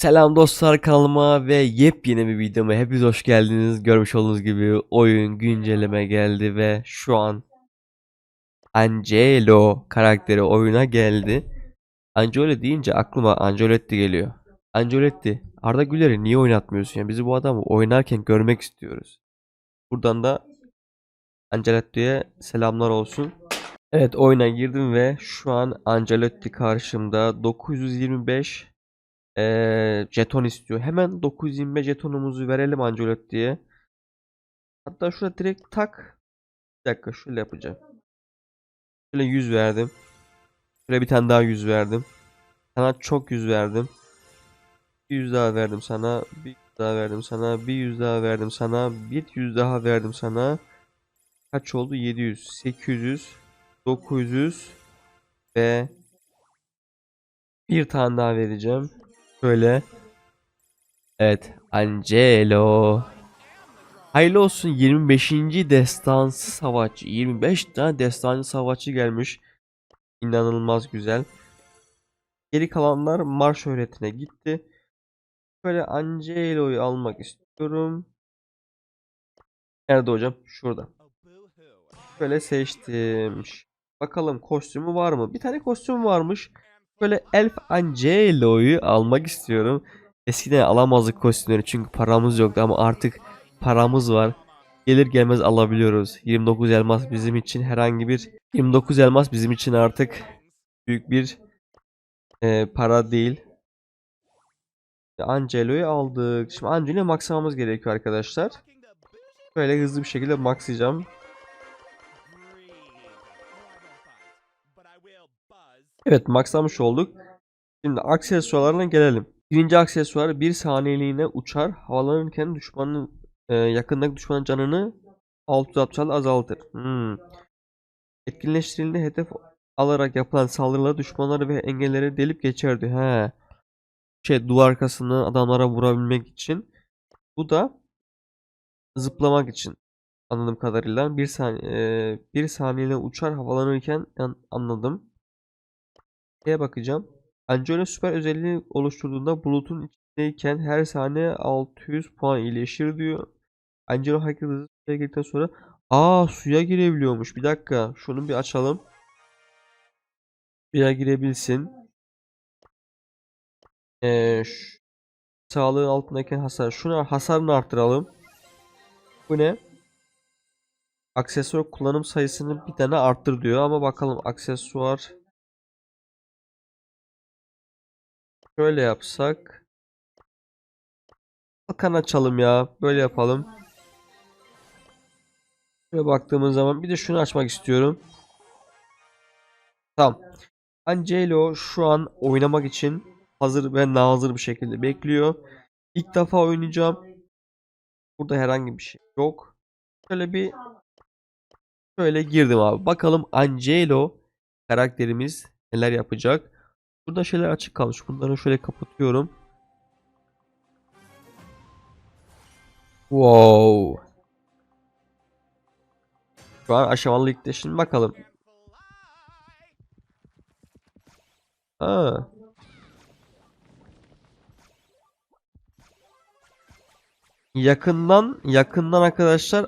Selam dostlar kanalıma ve yepyeni bir videoma hepiniz hoş geldiniz. Görmüş olduğunuz gibi oyun güncelleme geldi ve şu an Angelo karakteri oyuna geldi. Angelo deyince aklıma Angelotti geliyor. Angelotti, Arda Güler'i niye oynatmıyorsun? Yani bizi bu adamı oynarken görmek istiyoruz. Buradan da Ancelotti'ye selamlar olsun. Evet oyuna girdim ve şu an Ancelotti karşımda 925 eee, jeton istiyor. Hemen 925 jetonumuzu verelim Ancelotti'ye. Hatta şurada direkt tak. Bir dakika şöyle yapacağım. Şöyle 100 verdim. Şöyle bir tane daha 100 verdim. Sana çok 100 verdim. Bir 100 daha verdim sana. Bir 100 daha verdim sana. Bir 100 daha verdim sana. Bir 100 daha verdim sana. Kaç oldu? 700, 800, 900 ve bir tane daha vereceğim. Şöyle. Evet. Angelo. Hayırlı olsun 25. destansı savaşçı. 25 tane destansı savaşçı gelmiş. İnanılmaz güzel. Geri kalanlar marş öğretine gitti. Şöyle Angelo'yu almak istiyorum. Nerede hocam? Şurada. Şöyle seçtim. Bakalım kostümü var mı? Bir tane kostüm varmış. Böyle Elf Angelo'yu almak istiyorum. Eskiden alamazdık kostümleri çünkü paramız yoktu ama artık paramız var. Gelir gelmez alabiliyoruz. 29 elmas bizim için herhangi bir 29 elmas bizim için artık büyük bir e, para değil. Angelo'yu aldık. Şimdi Angelo'yu maxlamamız gerekiyor arkadaşlar. Böyle hızlı bir şekilde maxlayacağım. Evet maxlamış olduk. Şimdi aksesuarlarına gelelim. Birinci aksesuar bir saniyeliğine uçar. Havalanırken düşmanın e, yakındaki düşmanın canını 666 azaltır. Hmm. Etkinleştirildiğinde hedef alarak yapılan saldırılar düşmanları ve engelleri delip geçerdi. He. Şey duvar arkasından adamlara vurabilmek için. Bu da zıplamak için. Anladığım kadarıyla bir saniye e, bir saniyeliğine uçar havalanırken an- anladım. Şeye bakacağım. Angelo süper özelliği oluşturduğunda bulutun içindeyken her saniye 600 puan iyileşir diyor. Angelo hareket hızı suya girdikten sonra Aa suya girebiliyormuş. Bir dakika. Şunu bir açalım. Suya girebilsin. Ee, ş- sağlığı altındayken hasar. Şunu hasarını arttıralım. Bu ne? Aksesuar kullanım sayısını bir tane arttır diyor ama bakalım aksesuar Şöyle yapsak. Bakan açalım ya. Böyle yapalım. Şöyle baktığımız zaman bir de şunu açmak istiyorum. Tamam. Angelo şu an oynamak için hazır ve nazır bir şekilde bekliyor. İlk defa oynayacağım. Burada herhangi bir şey yok. Şöyle bir şöyle girdim abi. Bakalım Angelo karakterimiz neler yapacak. Burada şeyler açık kalmış. Bunları şöyle kapatıyorum. Wow. Şu an aşamalı ligde. Şimdi bakalım. Ha. Yakından yakından arkadaşlar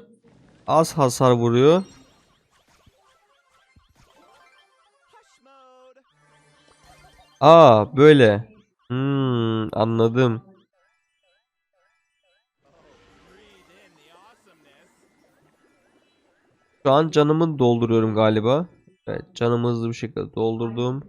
az hasar vuruyor. Aa böyle. Hmm, anladım. Şu an canımı dolduruyorum galiba. Evet, canımı hızlı bir şekilde doldurdum.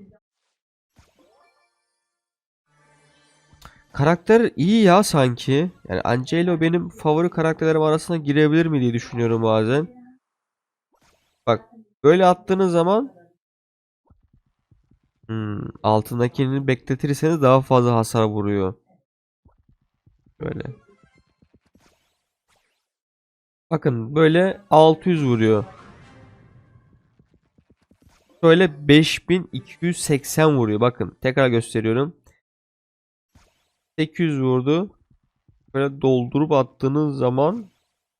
Karakter iyi ya sanki. Yani Angelo benim favori karakterlerim arasına girebilir mi diye düşünüyorum bazen. Bak, böyle attığınız zaman Hmm, altındakini bekletirseniz daha fazla hasar vuruyor. Böyle. Bakın böyle 600 vuruyor. Böyle 5280 vuruyor. Bakın tekrar gösteriyorum. 800 vurdu. Böyle doldurup attığınız zaman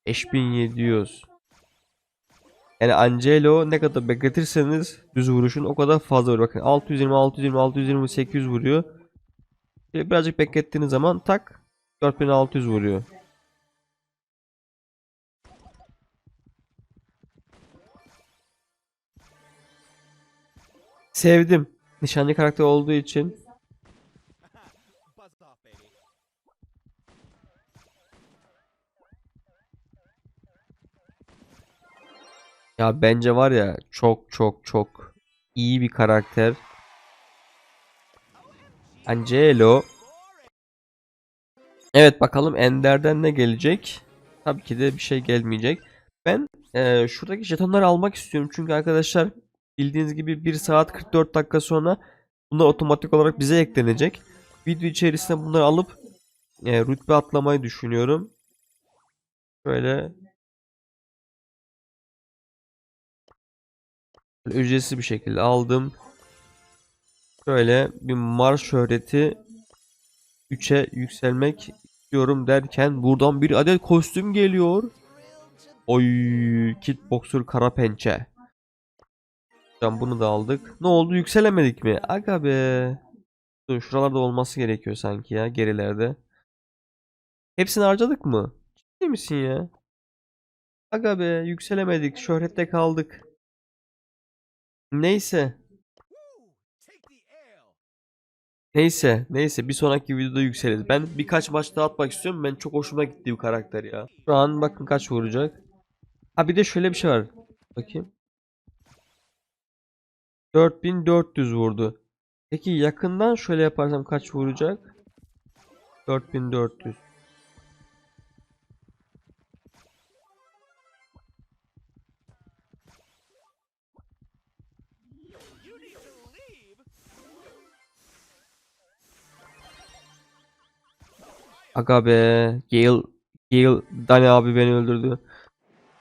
5700. Yani Angelo ne kadar bekletirseniz düz vuruşun o kadar fazla vuruyor. Bakın 620, 620, 620, 800 vuruyor. Şöyle birazcık beklettiğiniz zaman tak 4600 vuruyor. Sevdim. Nişancı karakter olduğu için. Ya bence var ya çok çok çok iyi bir karakter. Angelo. Evet bakalım Ender'den ne gelecek? Tabii ki de bir şey gelmeyecek. Ben eee, şuradaki jetonları almak istiyorum. Çünkü arkadaşlar bildiğiniz gibi 1 saat 44 dakika sonra bunlar otomatik olarak bize eklenecek. Video içerisinde bunları alıp eee, rütbe atlamayı düşünüyorum. Böyle ücretsiz bir şekilde aldım. Şöyle bir Mars şöhreti 3'e yükselmek istiyorum derken buradan bir adet kostüm geliyor. Oy, Kickboxer kara pençe. Tamam bunu da aldık. Ne oldu? Yükselemedik mi? Aga be. Dur şuralarda olması gerekiyor sanki ya gerilerde. Hepsini harcadık mı? Ciddi misin ya? Aga be yükselemedik. Şöhrette kaldık. Neyse. Neyse, neyse bir sonraki videoda yükseliriz. Ben birkaç maç daha atmak istiyorum. Ben çok hoşuma gitti bu karakter ya. Şu an bakın kaç vuracak. Ha bir de şöyle bir şey var. Bakayım. 4400 vurdu. Peki yakından şöyle yaparsam kaç vuracak? 4400. Aga be. Gale, Gale, Dani abi beni öldürdü.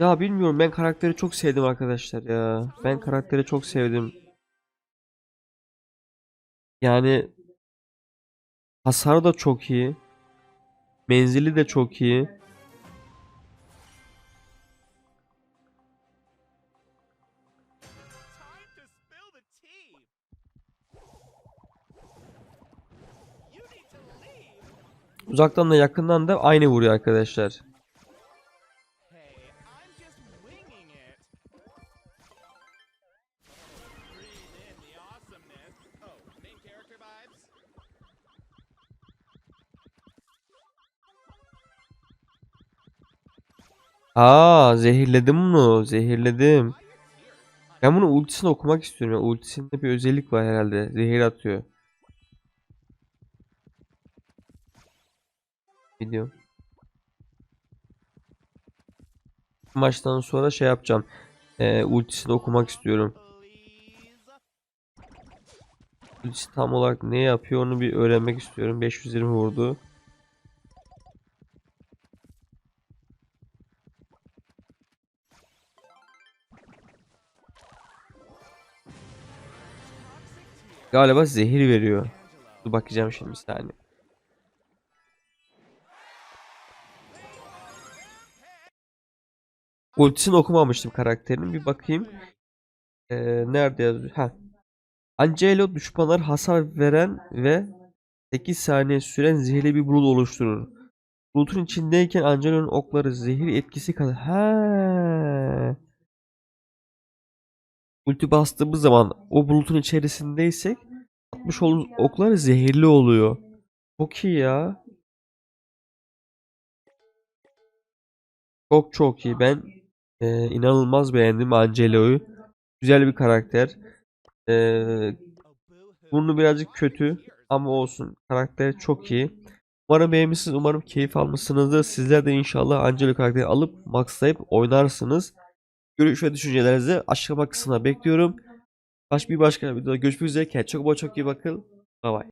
Ya bilmiyorum ben karakteri çok sevdim arkadaşlar ya. Ben karakteri çok sevdim. Yani hasarı da çok iyi. Menzili de çok iyi. Uzaktan da yakından da aynı vuruyor arkadaşlar. Aa zehirledim bunu. Zehirledim. Ben bunu ultisini okumak istiyorum. ya. Ultisinde bir özellik var herhalde. Zehir atıyor. Video. Maçtan sonra şey yapacağım. Ee, ultisini okumak istiyorum. Ultisi tam olarak ne yapıyor onu bir öğrenmek istiyorum. 520 vurdu. Galiba zehir veriyor. Dur bakacağım şimdi bir saniye. Ultisini okumamıştım karakterinin. Bir bakayım. Ee, nerede yazıyor? Ha. Angelo düşmanlar hasar veren ve 8 saniye süren zehirli bir bulut oluşturur. Bulutun içindeyken Angelo'nun okları zehir etkisi kadar. Ha. Ulti bastığımız zaman o bulutun içerisindeysek atmış olduğumuz oklar zehirli oluyor. Çok iyi ya. Çok çok iyi. Ben e, inanılmaz beğendim Angelo'yu. Güzel bir karakter. E, boo-hoo. burnu birazcık kötü ama olsun. Karakter çok iyi. Umarım beğenmişsiniz. Umarım keyif almışsınızdır. Sizler de inşallah Angelo karakteri alıp maxlayıp oynarsınız. Görüş ve düşüncelerinizi aşağıma kısmına bekliyorum. Baş bir başka videoda görüşmek üzere. Kendinize çok çok iyi bakın. Bye bye.